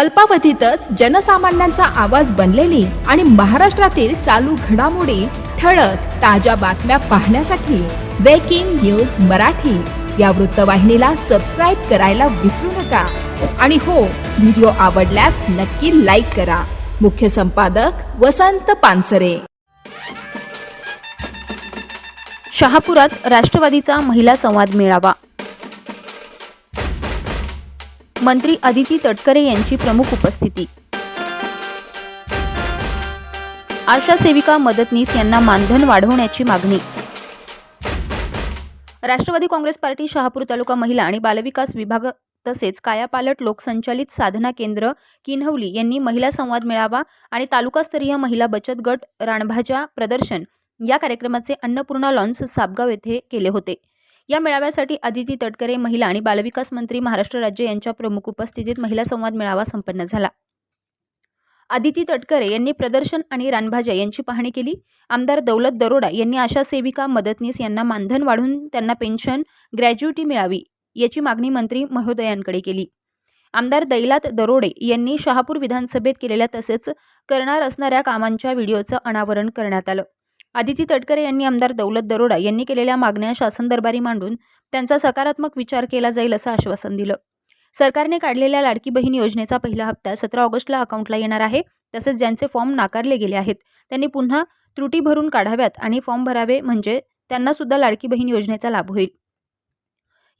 अल्पावधीतच जनसामान्यांचा आवाज बनलेली आणि महाराष्ट्रातील चालू घडामोडी ठळक ताज्या बातम्या पाहण्यासाठी ब्रेकिंग न्यूज मराठी. या वृत्तवाहिनीला सबस्क्राईब करायला विसरू नका. आणि हो व्हिडिओ आवडल्यास नक्की लाईक करा. मुख्य संपादक वसंत पानसरे. शहापुरात राष्ट्रवादीचा महिला संवाद मेळावा. मंत्री अदिती तटकरे यांची प्रमुख उपस्थिती. आशा सेविका मदतनीस यांना मानधन वाढवण्याची मागणी. राष्ट्रवादी काँग्रेस पार्टी शहापूर तालुका महिला आणि बालविकास विभाग तसेच कायापालट लोकसंचालित साधना केंद्र किन्हवली यांनी महिला संवाद मेळावा आणि तालुकास्तरीय महिला बचत गट रानभाज्या प्रदर्शन या कार्यक्रमाचे अन्नपूर्णा लॉन्स साबगाव येथे केले होते. या मेळाव्यासाठी आदिती तटकरे महिला आणि बालविकास मंत्री महाराष्ट्र राज्य यांच्या प्रमुख उपस्थितीत महिला संवाद मेळावा संपन्न झाला. आदिती तटकरे यांनी प्रदर्शन आणि रानभाज्या यांची पाहणी केली. आमदार दौलत दरोडा यांनी आशा सेविका मदतनीस यांना मानधन वाढवून त्यांना पेन्शन ग्रॅज्युटी मिळावी याची मागणी मंत्री महोदयांकडे केली. आमदार दैलात दरोडे यांनी शहापूर विधानसभेत केलेल्या तसेच करणार असणाऱ्या कामांच्या व्हिडिओचं अनावरण करण्यात आलं. आदिती तटकरे यांनी आमदार दौलत दरोडा यांनी केलेल्या मागण्या शासन दरबारी मांडून त्यांचा सकारात्मक विचार केला जाईल असं आश्वासन दिलं. सरकारने काढलेल्या लाडकी बहीण योजनेचा पहिला हप्ता सतरा ऑगस्टला अकाउंटला येणार आहे. तसेच ज्यांचे फॉर्म नाकारले गेले आहेत त्यांनी पुन्हा त्रुटी भरून काढाव्यात आणि फॉर्म भरावे म्हणजे त्यांना सुद्धा लाडकी बहीण योजनेचा लाभ होईल.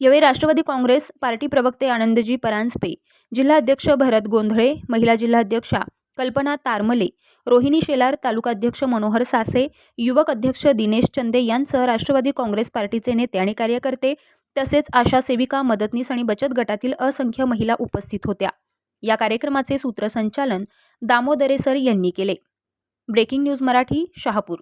यावेळी राष्ट्रवादी काँग्रेस पार्टी प्रवक्ते आनंदजी परांजपे जिल्हा अध्यक्ष भरत गोंधळे महिला जिल्हाध्यक्षा कल्पना तारमले रोहिणी शेलार तालुकाध्यक्ष मनोहर सासे युवक अध्यक्ष दिनेश चंदे यांसह राष्ट्रवादी काँग्रेस पार्टीचे नेते आणि कार्यकर्ते तसेच आशा सेविका मदतनीस आणि बचत गटातील असंख्य महिला उपस्थित होत्या. या कार्यक्रमाचे सूत्रसंचालन दामोदरे सर यांनी केले. Breaking news Marathi Shahapur.